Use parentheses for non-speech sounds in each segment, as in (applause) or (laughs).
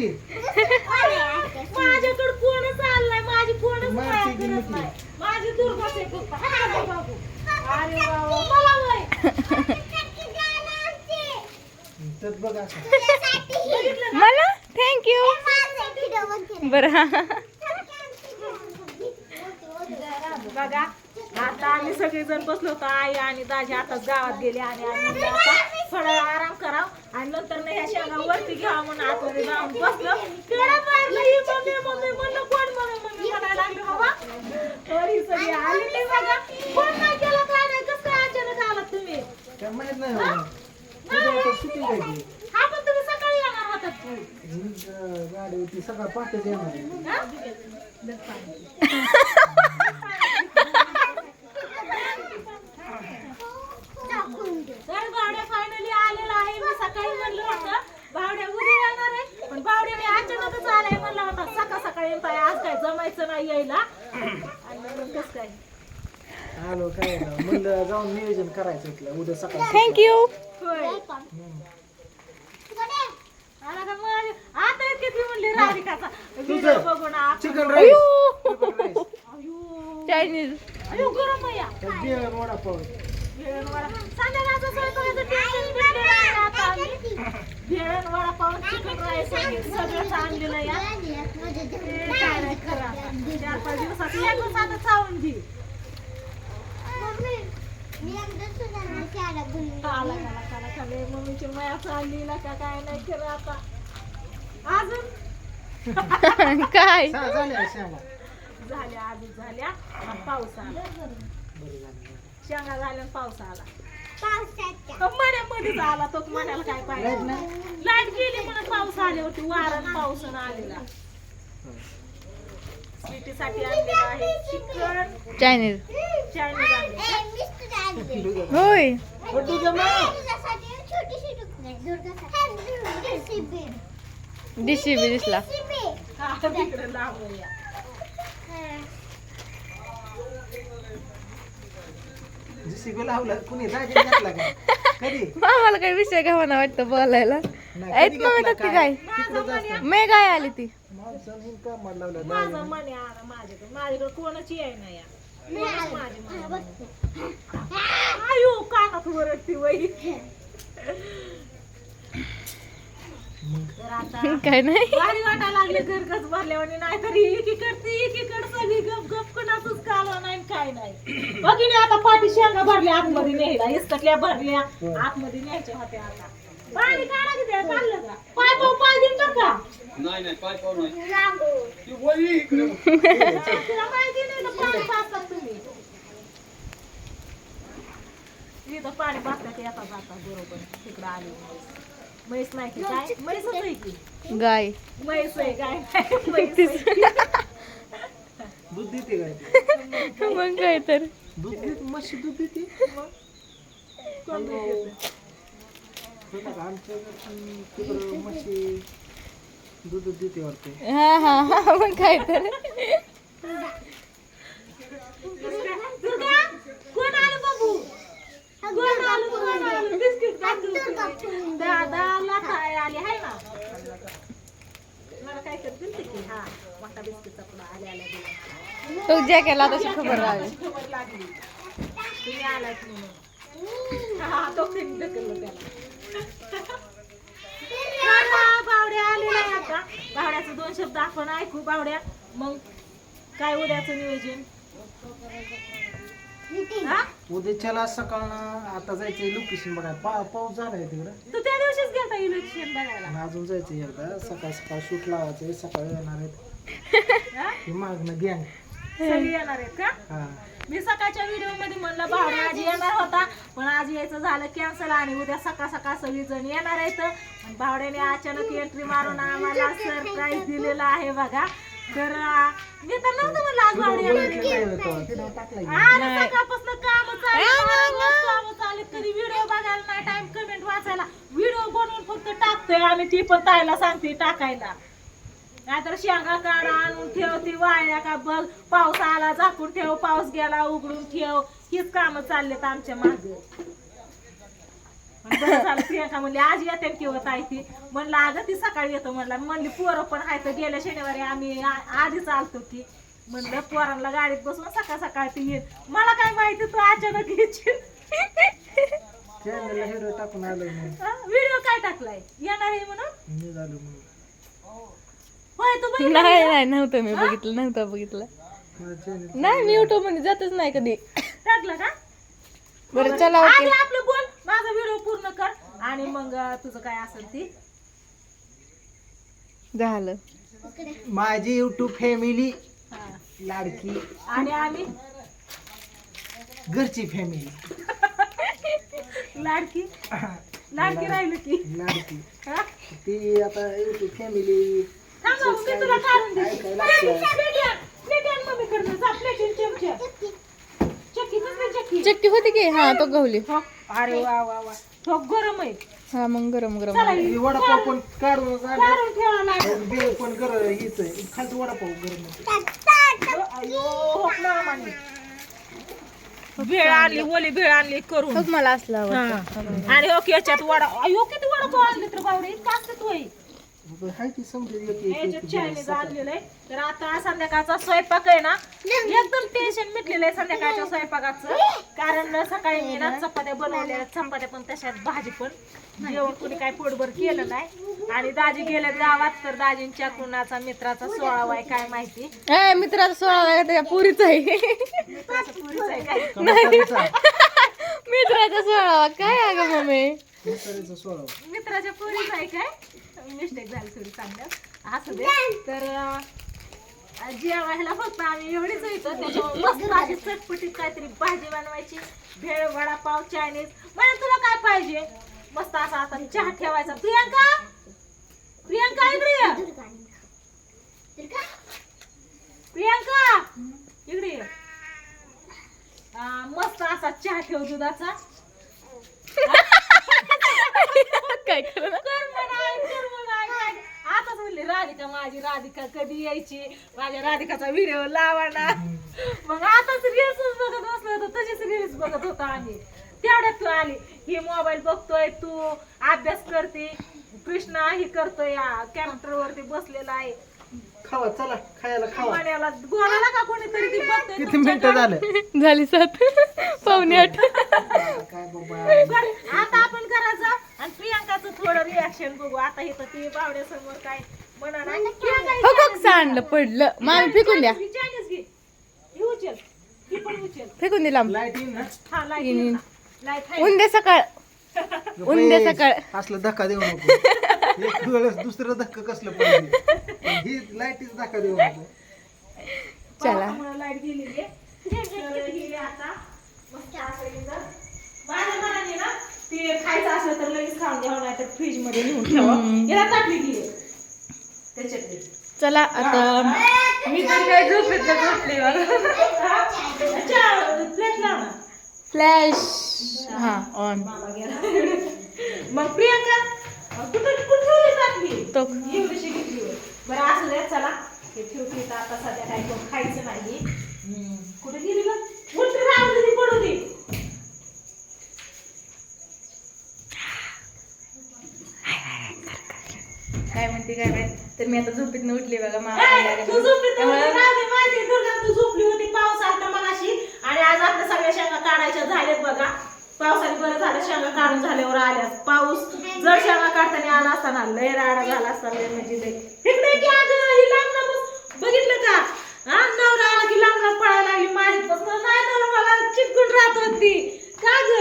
ती. माझ्याकडे कोणच आलं नाही माझी कोणच माया करत? नाही. माझी दुर्गाच आहे फक्त हा रे बाबू अरे बाबा मला वय. तर बघ असं बघितलं ना? मला? थँक्यू बरं बघा आता आम्ही सगळेजण बसलो होतो आई आणि दाजी आताच गावात गेले आणि आम्ही आता थोडा आराम कराव आणि नंतर ना ह्या शेंगा वरती घ्यावा म्हणून आतमध्ये जाऊन बसलो मारलं ही मम्मी मम्मी म्हणलं कोण म्हणून मम्मी म्हणायला लागले बाबा तर ही सगळी आली नाही बघा कोण नाही केलं काय नाही कसं काय अचानक आलात तुम्ही काय माहीत नाही हो. उद्या आता सुट्टी जायची हा पण तुम्ही सकाळी येणार होतात की. ही, अं, गाडी होती सकाळ पहाटेच येणार आहे. हा? तर भावड्या फायनली आलेला आहे मी सकाळी म्हणलं होतं भावड्या उद्या येणार आहे पण भावड्याने अचानकच आलाय म्हणला होता सकाळ सकाळी येत आहे आज काय जमायचं नाही यायला. आणि मग कसं काय. आलो काय झालं. म्हणलं जाऊन नियोजन करायचं इथलं उद्या सकाळी थँक्यू होय. आला का मग? आता इतके ती म्हणली राधिकाचा. व्हिडिओ बघून आप- चिकन राईस अयो. Chicken rice. अयो. चायनीज अयो गरम आहे या. बिळ वडापाव. भेळण वडा संध्याकाळचं स्वयंपाकाचं टेन्शन भेटलेलं आहे आता आम्ही. भेळण वडापाव चिकन राईस आणलेलं आहे या. ते काय नाही खरं आता. चार पाच दिवसात एक चावून घे. काला काला काला काला मम्मीची माया चालली ना का काय नाही खरं आता. अजून? (laughs) काय? झाल्या शेंगा? झाल्या आधी झाल्या. पाऊस आला. शेंगा झाल्या पाऊस आला. मण्यामध्येच आला तो मण्याला काय पाहिजे? लाइट गेली म्हणून पाऊस आल्यावरती वारण पावसानं आलेला. स्वीटीसाठी आणलेलं आहे चिकन. चायनीज होय. जमा डिशी बी दिसला. हा तिकडे लांब आहे या. जेसीबी लावला कुणी जागे घातला का? कधी? (laughs) मामाला काही विषय घ्यावा वाटतं बोलायला. नाही, ऐक घेतला? ती काय? तिकडं जास्त. मे काय आली ती. माणसाने कामाला लावलं माझं मन आहे माझ्याकडे. माझ्याकडे कोणाची आहे ना या कोणच माझी मन आहे. आयो कानात वरटती वही तर आता काय नाही. भारी वाटायला लागले घरगच भरल्यावानी नाही तरी एकीकडती एकीकड सगळी गप गप कोणाचंच कालवा नाही आणि काय नाही. बघिने आता पाठी शेंगा भरल्या आतमध्ये न्यायला. इस्तकल्या भरल्या आतमध्ये न्यायच्या होत्या आता. पाणी काढा की काढलं का? पाय पाव पाय देऊन टाका नाही नाही पाय पाहू नाही ती तुला वही इकडे. माहिती नाही ना पाणी पाजतात तुम्ही? इथं पाणी पाजतात येता जाता बरोबर तिकडं आली. म्हैस नाही की काय? म्हैसच आहे की. गाय. म्हैस आहे म्हैस आहे. दूध देते काय? मग काय तर. दूध देते म्हशी दूध देते कोण आमच्या म्हशी दूध देते वाटते हा हा हा मग काय तर. हा तो ज्या केला तशी खबर राहावी खबर लागली तुम्ही आलात म्हणून हा तो फिरून ढकललं त्याला. बावड्या आलेला आहे आता. बावड्याचं दोन शब्द आपण ऐकू बावड्या. मग काय उद्याचं नियोजन? हा? उद्याच्याला सकाळ आता जायचंय लोकेशन बघा पा पाऊस झालाय तिकडं. तू त्या दिवशीच गेलता इलेक्शन बघायला. आणि अजून जायचंय एकदा. सकाळ सकाळ शूट लावायचंय. सकाळी येणार आहेत. हा? ही मागणं गँग सगळी येणार आहेत का? हा. मी सकाळच्या व्हिडिओमध्ये म्हणलं भावड्या आज येणार होता. पण आज यायचं झालं कॅन्सल आणि उद्या सकाळ सकाळ सगळी जण येणार आहेत. भावड्याने अचानक एंट्री मारून आम्हाला सरप्राईज दिलेला आहे बघा. तर मी तर नव्हतं म्हणलं आज भावड्या सकाळपासून काम काम कधी व्हिडिओ बघायला नाही टाइम कमेंट वाचायला. व्हिडिओ बनवून फक्त टाकतोय आणि ती पण ताईला सांगते टाकायला. नाहीतर शेंगा काढा आणून ठेव ती का बघ. पाऊस आला झाकून ठेव पाऊस गेला उघडून ठेव. हीच कामं चाललेत आमच्या मागे. बरं झालं प्रियंका म्हणली आज येते किंवा ताई ती. म्हणलं अगं ती सकाळी येतो. म्हणला म्हणली पोरं पण आहे तर गेल्या शनिवारी आम्ही आ- आधीच आलतो की. म्हणलं पोरांना गाडीत बसून सकाळ सकाळ ती येईल. मला काय माहिती तू अचानक येशील. चॅनलला हिरो टाकून आलोय म्हणून. व्हिडिओ काय टाकलाय? येणार आहे म्हणून? मी झालो म्हणून. होय तू बघितलं नाही नाही? नव्हतं मी बघितलं नव्हतं बघितलं. माझं चॅनल नाही मी युट्यूबमध्ये जातच नाही कधी. टाकलं का? बरं चला आधी ओके आपलं बोल माझा व्हिडिओ पूर्ण कर आणि मग तुझं काय असेल ती झालं माझी युट्यूब फॅमिली हा. लाडकी आणि आम्ही घरची फॅमिली लाडकी लाडकी राहिली की लाडकी हा? ती आता युट्यूब फॅमिली थांबा, मग मी तुला काढून देते. आण. जा, चमचे. कसली चक्की? चक्की होती की हा तो गवली हो. अरे वा वा वा. तो गरम आहे. हा मग गरम गरम. चला ही वडापाव पण काढून आणलं. काढून ठेवा लागेल. बेळ पण गर हीच आहे. खालचं वडापाव गरम होतं. अयो हो मामाने भेळ आणली ओली भेळ आणली करून. खूप मला असलं आवडतं. आणि ओके याच्यात वडा अयो किती वडापाव आणले तर बावडे? इतका असतात होय हाय ती समजेल एक- एक- याच्यात एक चायनीज आणलेलं आहे तर आता संध्याकाळचा स्वयंपाक आहे ना एकदम टेन्शन मिटलेलं आहे संध्याकाळच्या स्वयंपाकाचं. कारण सकाळी मी ना चपात्या बनवल्या चपात्या पण तशात भाजी पण. जेवण कोणी काय पोटभर केलं नाही. आणि दाजी गेल्यात गावात तर दाजींच्या कुणाचा मित्राचा सोळावा आहे काय माहिती? ए मित्राचा सोळा आहे त्याच्या पुरीच आहे? मित्राचा पोरीचा आहे काय? म्हातारीचा (laughs) मित्राचा सोळा काय अगं मम्मी? मित्राच्या पोरीचा आहे काय? मिस्टेक झाली थोडी चांगलं. असू दे. तर जेवायला फक्त आम्ही एवढीच येतो त्याच्यामुळे मस्त अशी चटपटीत काहीतरी भाजी बनवायची. भेळ वडापाव चायनीज. म्हणजे तुला काय पाहिजे? मस्त असा आता चहा ठेवायचा. प्रियांका? प्रियांका इकडे. प्रियांका? इकडे मस्त असा चहा ठेव दुधाचा काय करणार कर म्हणाय, कर म्हणाय, काय. आताच म्हणली राधिका माझी राधिका कधी यायची? माझ्या राधिकाचा व्हिडिओ लावा ना मग आताच रील्स बघत बसलो होतो तशीच रील्स बघत होतो आम्ही. तेवढ्यात तू आली. ही मोबाईल बघतोय तू अभ्यास करते. कृष्णा ही करतोय कॅम्प्युटर वरती बसलेला आहे. खावा चला खायला खावा. पाण्याला गोळाला का कोणीतरी ती बघतोय किती मिनिटं झालं? झाली सात. पावणे आठ. काय बाबा? बरं, आता आपण करायचं आणि प्रियांकाचं थोडं रिॲक्शन बघू. आता इथं ती बावड्यासमोर काय ही हो Chinese सांडलं पडलं. मामी फेकून द्या. ही Chinese घे ही उचल ही पण उचल फेकून दिला. लाइट येईन ना? हा लाइट लाइट आहे उद्या सकाळ. उद्या गप्प सकाळ. असलं धक्का देऊ नको. एक वेळेस दुसरं धक्का कसलं पाहिजे ही लाईटीच धक्का देऊ नको. चला. लाइट गेलेली ते खायचं असलं तर लगेच खाऊन घ्यावं नाही तर फ्रीजमध्ये नेऊन ठेवावं. याला चला आता मी तर काय झोपेत झोपले फ्लॅश. हा ऑन मग प्रियांका कुठं कुठं ठेवली टाकली तो. एवढीशी घेतली होय. बरं असं द्या चला. हे तर आता सध्या काही कोण खायचं नाही कुठे गेली ग उलटी राहून दिली पडू दे काय म्हणते काय माहीत? तर मी आता झोपेत उठली बघा तू तर दे, माझी दुर्गा तू झोपली होती पाऊस आलता मगाशी. आणि आज आपल्या सगळ्या शेंगा काढायच्या झाल्यात बघा. पावसाने बरं झालं शेंगा काढून झाल्यावर आल्या पाऊस जर शेंगा काढताना आला असताना लय राडा झाला असता लय म्हणजे लय. इकडे की आज ही लांब बस बघितलं का? हा नवरा आला की लांब लांब पळायला लागली माझी पासून नाही नवरा मला चिटकून राहत होती. का ग?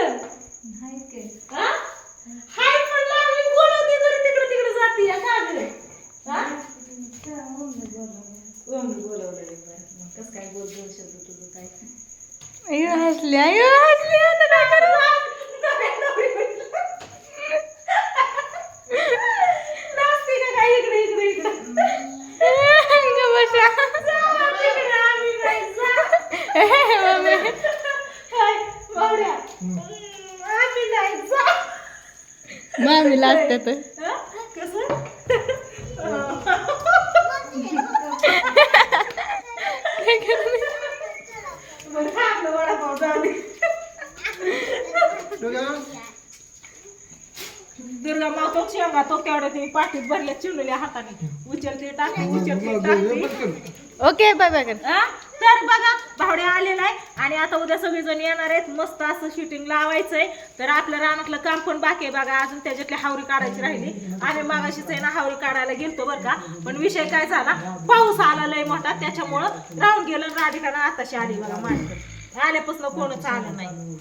हाय पण लागली बोलवते तरी तिकडे तिकडे जाते का ग हा मम्मी बोलवलंय बरं. मग कसं काय बोल दोन शब्द तुझं काय अय्यो हसली अय्यो हसली आता काय करू नाचते का काय इकडे इकडे इकडे ग बसा जा, इकडे आम्ही नाही, जा. मम्मी हाय, बावड्या. आम्ही नाही, जा. मामी लाजतात हं? कसं? काय करू बरं, खा आपलं वडापाव, जाऊ दे. दुर्गा मावतो शेंगा तो तेवढ्या ते पाठीत भरल्या चिंडल्या हाताने उचलते टाकते उचलते टाकते ओके बाय बाय कर हा? तर बघा भावड्या आलेला आहे. आणि आता उद्या सगळेजण येणार आहेत. मस्त असं शूटिंग लावायचंय. तर आपल्या रानातलं काम पण बाकी आहे बघा. अजून त्याच्यातली हावरी काढायची राहिली. आणि मागाशीच आहे ना हावरी काढायला गेलतो बरं का. पण विषय काय झाला? पाऊस आला लय मोठा. त्याच्यामुळं राहून गेलं राधिकानं आताशी आली बघा माझ्याकडे आल्यापासून कोणच आलं नाही?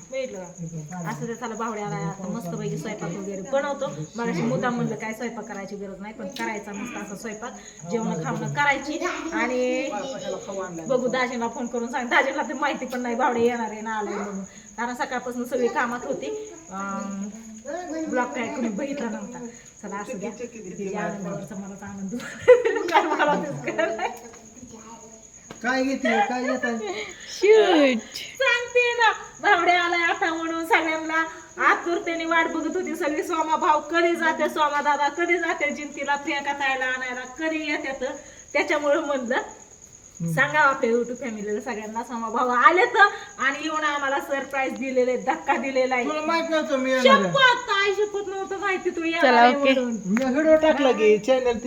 असं ते त्याला भावड्या आला आता मस्त पैकी स्वयंपाक वगैरे बनवतो. मगाशी मुद्दाम म्हणलं काय स्वयंपाक करायची गरज नाही पण करायचा मस्त असा स्वयंपाक. जेवण खावणं करायची. आणि बघू दाजीला फोन करून सांग. दाजीला ते माहिती पण नाही भावडे येणार आहे ना आलाय म्हणून. कारण सकाळपासून सगळी कामात होती. ब्लॉग काय कोणी बघितला नव्हता. चला असं द्या. आनंदावरचा मलाच आनंद. (laughs) काय नाही. काय घेते काय घेतात शूट सांगते ना भावडे आलाय आता म्हणून सगळ्यांना. आतुरतेने वाट बघत होती सगळी. सोमा भाऊ कधी जाते सोमा दादा कधी जाते जिंतीला प्रियंका ताईला आणायला कधी येतात? त्याच्यामुळे म्हणलं सांगा आपल्या युट्यूब फॅमिलीला सगळ्यांना. सोमा भाऊ आले तर आणि येऊन आम्हाला सरप्राईज दिलेले धक्का दिलेला आहे. माहीत नव्हतं मी येणार आहे. शपथ काय शपथ नव्हतं माहिती तू येणार चला, आहे ओके. म्हणून. मी व्हिडिओ टाकला की चॅनल